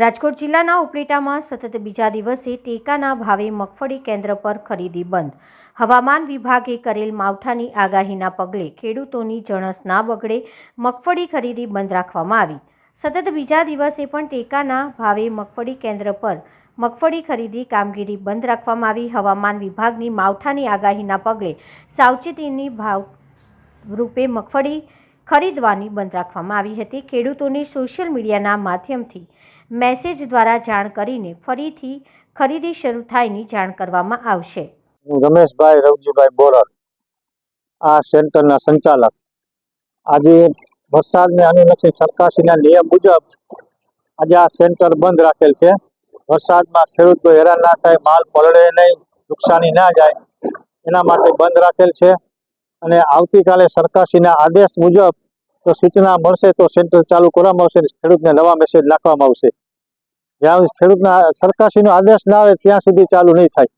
રાજકોટ જિલ્લાના ઉપલેટામાં સતત બીજા દિવસે ટેકાના ભાવે મગફળી કેન્દ્ર પર ખરીદી બંધ. હવામાન વિભાગે કરેલ માવઠાની આગાહીના પગલે ખેડૂતોની જણસ ના બગડે મગફળી ખરીદી બંધ રાખવામાં આવી. સતત બીજા દિવસે પણ ટેકાના ભાવે મગફળી કેન્દ્ર પર મગફળી ખરીદી કામગીરી બંધ રાખવામાં આવી. હવામાન વિભાગની માવઠાની આગાહીના પગલે સાવચેતીની ભાવ રૂપે મગફળી ખરીદવાની બંધ રાખવામાં આવી હતી. ખેડૂતોને સોશિયલ મીડિયાના માધ્યમથી મેસેજ દ્વારા જાણ કરીને ફરીથી ખરીદી શરૂ થાયની જાણ કરવામાં આવશે. રમેશભાઈ, રવજીભાઈ બોરર આ સેન્ટરના સંચાલક. આજે વરસાદને અનુલક્ષી સરકારશ્રીના નિયમ મુજબ આજે આ સેન્ટર બંધ રાખેલ છે. વરસાદમાં ખેડૂતો હેરાન ના થાય, માલ પલળે નહીં, નુકસાની ના જાય, એના માટે બંધ રાખેલ છે. અને આવતીકાલે સરકારશ્રીના આદેશ મુજબ જો સૂચના મળશે તો સેન્ટર ચાલુ કરવામાં આવશે ખેડૂતને નવા મેસેજ નાખવામાં આવશે. જ્યાં ખેડૂતના સરકારશ્રીનો આદેશ ના આવે ત્યાં સુધી ચાલુ નહીં થાય.